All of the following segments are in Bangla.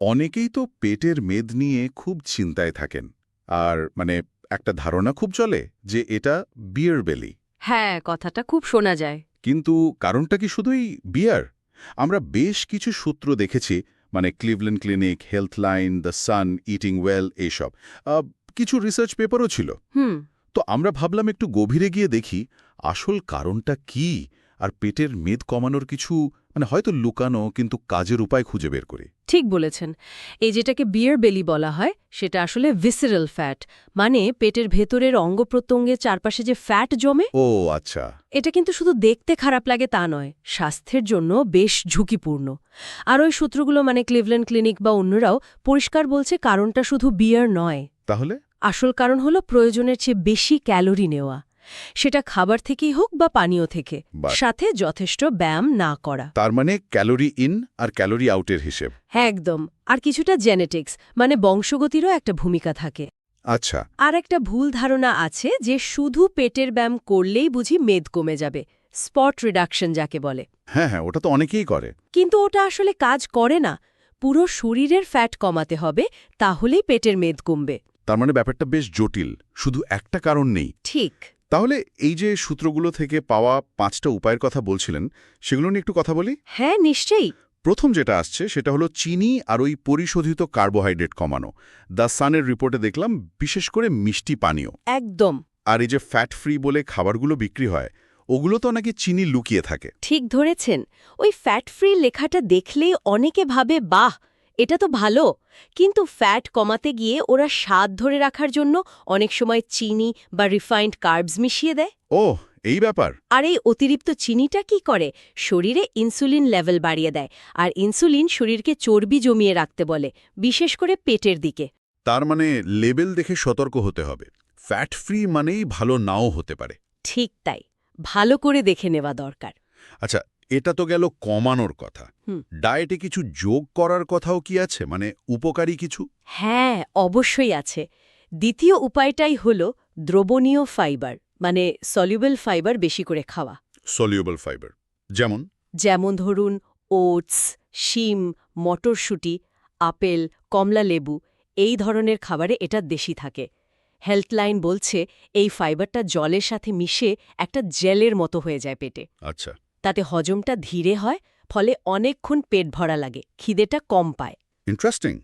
অনেকেই তো পেটের মেদ নিয়ে খুব চিন্তায় থাকেন। আর মানে একটা ধারণা খুব চলে যে এটা বিয়ার বেলি। হ্যাঁ কথাটা খুব শোনা যায়। কিন্তু কারণটা কি শুধুই বিয়ার? আমরা বেশ কিছু সূত্র দেখেছি মানে Cleveland clinic healthline the sun eating well এইসব। কিছু রিসার্চ পেপারও ছিল। হুম। তো আমরা ভাবলাম একটু গভীরে গিয়ে দেখি আসল কারণটা কি আর পেটের মেদ কমানোর কিছু মানে হয়তো লুকানো কিন্তু কাজের উপায় খুঁজে বের করি। ঠিক বলেছেন। এই যেটাকে বিয়ার বেলি বলা হয় সেটা আসলে ভিসেরাল ফ্যাট মানে পেটের ভেতরের অঙ্গ প্রত্যঙ্গের চারপাশে যে ফ্যাট জমে ও আচ্ছা। এটা কিন্তু শুধু দেখতে খারাপ লাগে তা নয় স্বাস্থ্যের জন্য বেশ ঝুঁকিপূর্ণ। আর ওই সূত্রগুলো মানে ক্লিভল্যান্ড ক্লিনিক বা অন্যরাও পরিষ্কার বলছে কারণটা শুধু বিয়ার নয়। তাহলে? আসল কারণ হলো প্রয়োজনের চেয়ে বেশি ক্যালোরি নেওয়া। সেটা খাবার থেকেই হোক বা পানীয় থেকে সাথে যথেষ্ট ব্যায়াম না করা। তার মানে ক্যালোরি ইন আর ক্যালোরি আউটের হিসেব। হ্যাঁ একদম। আর কিছুটা জেনেটিক্স মানে বংশগতিরও একটা ভূমিকা থাকে। আচ্ছা। আর একটা ভুল ধারণা আছে যে শুধু পেটের ব্যায়াম করলেই বুঝি মেদ কমে যাবে স্পট রিডাকশন যাকে বলে। হ্যাঁ হ্যাঁ ওটা তো অনেকেই করে। কিন্তু ওটা আসলে কাজ করে না। পুরো শরীরের ফ্যাট কমাতে হবে তাহলেই পেটের মেদ কমবে। তার মানে ব্যাপারটা বেশ জটিল শুধু একটা কারণ নেই। ঠিক। তাহলে এই যে সূত্রগুলো থেকে পাওয়া পাঁচটা উপায়ের কথা বলছিলেন সেগুলো নিয়ে একটু কথা বলি? হ্যাঁ নিশ্চয়ই। প্রথম যেটা আসছে সেটা হলো চিনি আর ওই পরিশোধিত কার্বোহাইড্রেট কমানো। দ্য সানের রিপোর্টে দেখলাম বিশেষ করে মিষ্টি পানীয়। একদম। আর এই যে ফ্যাট ফ্রি বলে খাবারগুলো বিক্রি হয় ওগুলো তো নাকি চিনি লুকিয়ে থাকে। ঠিক ধরেছেন। ওই ফ্যাট ফ্রি লেখাটা দেখলেই অনেকে ভাবে বাহ! এটা তো ভালো কিন্তু ফ্যাট কমাতে গিয়ে ওরা স্বাদ ধরে রাখার জন্য অনেক সময় চিনি বা রিফাইন্ড কার্বস মিশিয়ে দেয়। ও এই ব্যাপার। আর এই অতিরিক্ত চিনিটা কি করে? শরীরে ইনসুলিন লেভেল বাড়িয়ে দেয় আর ইনসুলিন শরীরকে চর্বি জমিয়ে রাখতে বলে বিশেষ করে পেটের দিকে। তার মানে লেবেল দেখে সতর্ক হতে হবে। ফ্যাট ফ্রি মানেই ভালো নাও হতে পারে। ঠিক তাই ভালো করে দেখে নেওয়া দরকার। আচ্ছা এটা তো গেল কমানোর কথা। ডায়েটে কিছু যোগ করার কথাও কি আছে? মানে উপকারী কিছু? হ্যাঁ অবশ্যই আছে। দ্বিতীয় উপায়টাই হল দ্রবণীয় ফাইবার মানে সলিউবল ফাইবার বেশি করে খাওয়া। সলিউবল ফাইবার যেমন? যেমন ধরুন ওটস শিম মটরশুঁটি আপেল কমলা লেবু এই ধরনের খাবারে এটা বেশি থাকে। হেলথলাইন বলছে এই ফাইবারটা জলের সাথে মিশে একটা জেলের মতো হয়ে যায় পেটে। আচ্ছা। তাতে হজমটা ধীরে হয় ফলে অনেকক্ষণ পেট ভরা লাগে খিদেটা কম পায়। ইন্টারেস্টিং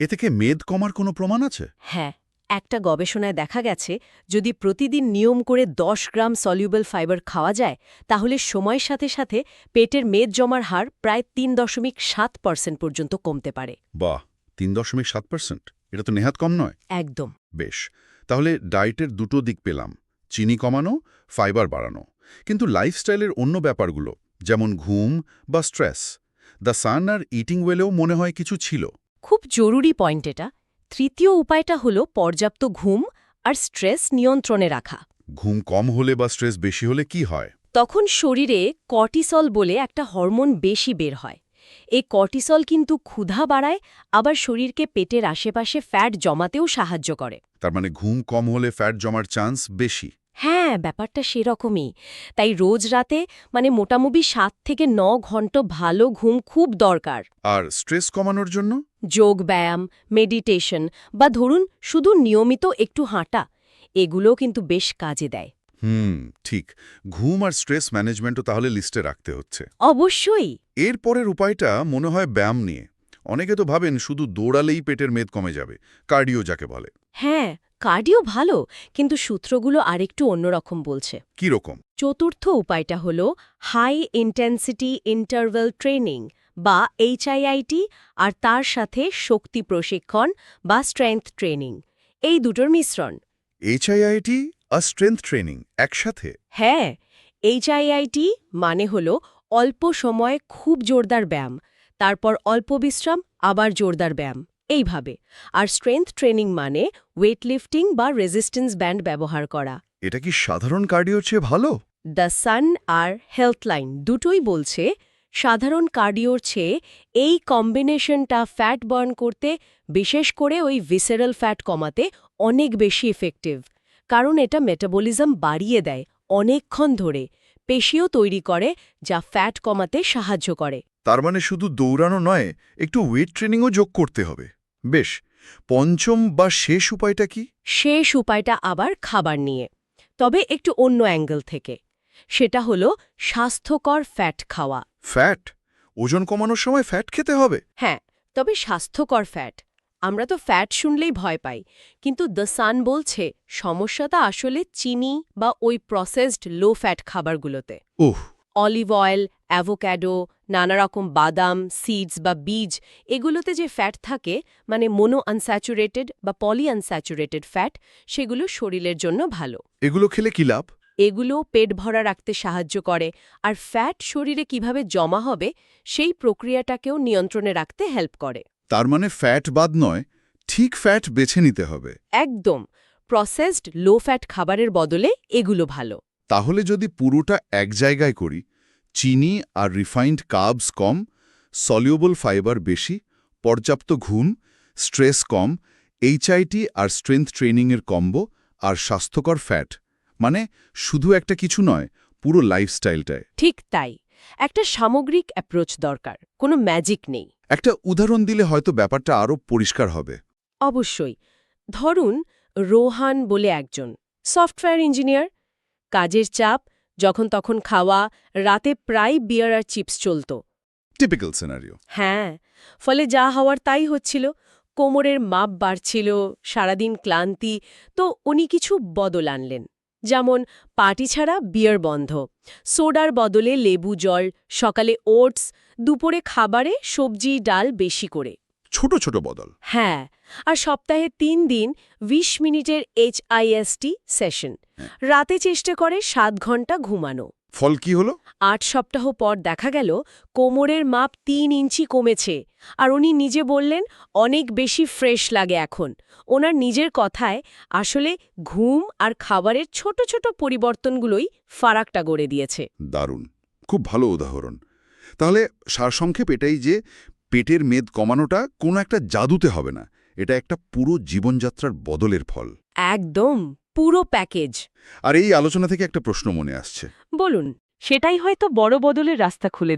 এ থেকে মেদ কমার কোনো প্রমাণ আছে? হ্যাঁ একটা গবেষণায় দেখা গেছে যদি প্রতিদিন নিয়ম করে ১০ গ্রাম সলিউবল ফাইবার খাওয়া যায় তাহলে সময়ের সাথে সাথে পেটের মেদ জমার হার প্রায় তিন দশমিক সাত পার্সেন্ট পর্যন্ত কমতে পারে। বাহ তিন দশমিক সাত পার্সেন্ট? এটা তো নেহাত কম নয়। একদম। বেশ তাহলে ডায়েটের দুটো দিক পেলাম চিনি কমানো ফাইবার বাড়ানো। কিন্তু লাইফস্টাইলের অন্য ব্যাপারগুলো যেমন ঘুম বা স্ট্রেস দ্য সান আর ইটিং ওয়েলেও মনে হয় কিছু ছিল। খুব জরুরি পয়েন্ট এটা। তৃতীয় উপায়টা হল পর্যাপ্ত ঘুম আর স্ট্রেস নিয়ন্ত্রণে রাখা। ঘুম কম হলে বা স্ট্রেস বেশি হলে কি হয়? তখন শরীরে কর্টিসল বলে একটা হরমোন বেশি বের হয়। এই কর্টিসল কিন্তু ক্ষুধা বাড়ায় আবার শরীরকে পেটের আশেপাশে ফ্যাট জমাতেও সাহায্য করে। তার মানে ঘুম কম হলে ফ্যাট জমার চান্স বেশি। হ্যাঁ ব্যাপারটা সেরকমই। তাই রোজ রাতে মানে মোটামুটি সাত থেকে ন ঘণ্টা ভালো ঘুম খুব দরকার। আর স্ট্রেস কমানোর জন্য? যোগ ব্যায়াম মেডিটেশন বা ধরুন শুধু নিয়মিত একটু হাঁটা এগুলোও কিন্তু বেশ কাজে দেয়। হুম ঠিক। ঘুম আর স্ট্রেস ম্যানেজমেন্টও তাহলে লিস্টে রাখতে হচ্ছে। অবশ্যই। এর পরের উপায়টা মনে হয় ব্যায়াম নিয়ে। অনেকে তো ভাবেন শুধু দৌড়ালেই পেটের মেদ কমে যাবে কার্ডিও যাকে বলে। হ্যাঁ কার্ডিও ভালো কিন্তু সূত্রগুলো আরেকটু অন্যরকম বলছে। কি রকম চতুর্থ উপায়টা হল হাই ইন্টেন্সিটি ইন্টারভেল ট্রেনিং বা এইচআইআইটি আর তার সাথে শক্তি প্রশিক্ষণ বা স্ট্রেংথ ট্রেনিং। এই দুটোর মিশ্রণ। এইচআইআইটি আর স্ট্রেংথ ট্রেনিং একসাথে? হ্যাঁ এইচআইআইটি মানে হল অল্প সময়ে খুব জোরদার ব্যায়াম তারপর অল্প বিশ্রাম আবার জোরদার ব্যায়াম। এইভাবে। আর স্ট্রেংথ ট্রেনিং মানে ওয়েট ওয়েটলিফটিং বা রেজিস্ট্যান্স ব্যান্ড ব্যবহার করা। এটা কি সাধারণ কার্ডিওর চেয়ে ভালো? দ্য সান আর হেলথলাইন দুটোই বলছে সাধারণ কার্ডিওর চেয়ে এই কম্বিনেশনটা ফ্যাট বার্ন করতে বিশেষ করে ওই ভিসেরাল ফ্যাট কমাতে অনেক বেশি এফেক্টিভ কারণ এটা মেটাবলিজম বাড়িয়ে দেয় অনেকক্ষণ ধরে। পেশিও তৈরি করে যা ফ্যাট কমাতে সাহায্য করে। তার মানে শুধু দৌড়ানো নয় একটু ওয়েট ট্রেনিংও যোগ করতে হবে। বেশ পঞ্চম বা শেষ উপায়টা কি? শেষ উপায়টা আবার খাবার নিয়ে তবে একটু অন্য অ্যাঙ্গেল থেকে। সেটা হলো স্বাস্থ্যকর ফ্যাট খাওয়া। ফ্যাট? ওজন কমানোর সময় ফ্যাট খেতে হবে? হ্যাঁ তবে স্বাস্থ্যকর ফ্যাট। আমরা তো ফ্যাট শুনলেই ভয় পাই। কিন্তু দ্য সান বলছে সমস্যাটা আসলে চিনি বা ওই প্রসেসড লো ফ্যাট খাবারগুলোতে। ওহ অলিভ অয়েল অ্যাভোক্যাডো নানা রকম বাদাম সিডস বা বীজ এগুলোতে যে ফ্যাট থাকে মানে মোনো আনস্যাচুরেটেড বা পলি আনস্যাচুরেটেড ফ্যাট সেগুলো শরীরের জন্য ভালো। এগুলো খেলে কি লাভ? এগুলো পেট ভরা রাখতে সাহায্য করে। আর ফ্যাট শরীরে কীভাবে জমা হবে সেই প্রক্রিয়াটাকেও নিয়ন্ত্রণে রাখতে হেল্প করে। তার মানে ফ্যাট বাদ নয় ঠিক ফ্যাট বেছে নিতে হবে। একদম। প্রসেসড লো ফ্যাট খাবারের বদলে এগুলো ভালো। তাহলে যদি পুরোটা এক জায়গায় করি চিনি আর রিফাইন্ড কার্বস কম সলিউবল ফাইবার বেশি পর্যাপ্ত ঘুম স্ট্রেস কম এইচআইটি আর স্ট্রেংথ ট্রেনিংয়ের কম্বো আর স্বাস্থ্যকর ফ্যাট মানে শুধু একটা কিছু নয় পুরো লাইফস্টাইলটায় ঠিক তাই। একটা সামগ্রিক অ্যাপ্রোচ দরকার কোনো ম্যাজিক নেই। একটা উদাহরণ দিলে হয়তো ব্যাপারটা আরও পরিষ্কার হবে। অবশ্যই। ধরুন রোহান বলে একজন সফটওয়্যার ইঞ্জিনিয়ার কাজের চাপ যখন তখন খাওয়া রাতে প্রায় বিয়ার আর চিপস চলত। টিপিক্যাল সিনারিও হ্যাঁ ফলে যা হওয়ার তাই হচ্ছিল। কোমরের মাপ বাড়ছিল সারাদিন ক্লান্তি তো উনি কিছু বদল আনলেন। যেমন পার্টি ছাড়া বিয়ার বন্ধ সোডার বদলে লেবু জল সকালে ওটস দুপুরে খাবারে সবজি ডাল বেশি করে। ছোট ছোট বদল। হ্যাঁ আর সপ্তাহে তিন দিন ২০ মিনিটের এইচ এইচআইএসটি সেশন। রাতে চেষ্টা করে সাত ঘণ্টা ঘুমানো। ফল কি হলো? আট সপ্তাহ পর দেখা গেল কোমরের মাপ তিন ইঞ্চি কমেছে আর উনি নিজে বললেন অনেক বেশি ফ্রেশ লাগে এখন। ওনার নিজের কথায় আসলে ঘুম আর খাবারের ছোট ছোট পরিবর্তনগুলোই ফারাকটা গড়ে দিয়েছে। দারুণ। খুব ভালো উদাহরণ। তাহলে সারসংক্ষেপ এটাই যে পেটের মেদ কমানোটা কোনো একটা জাদুতে হবে না। এটা একটা পুরো জীবনযাত্রার বদলের ফল। একদম পুরো প্যাকেজ। আর এই আলোচনা থেকে একটা প্রশ্ন মনে আসছে। বলুন সেটাই হয়তো বড় বদলের রাস্তা খুলে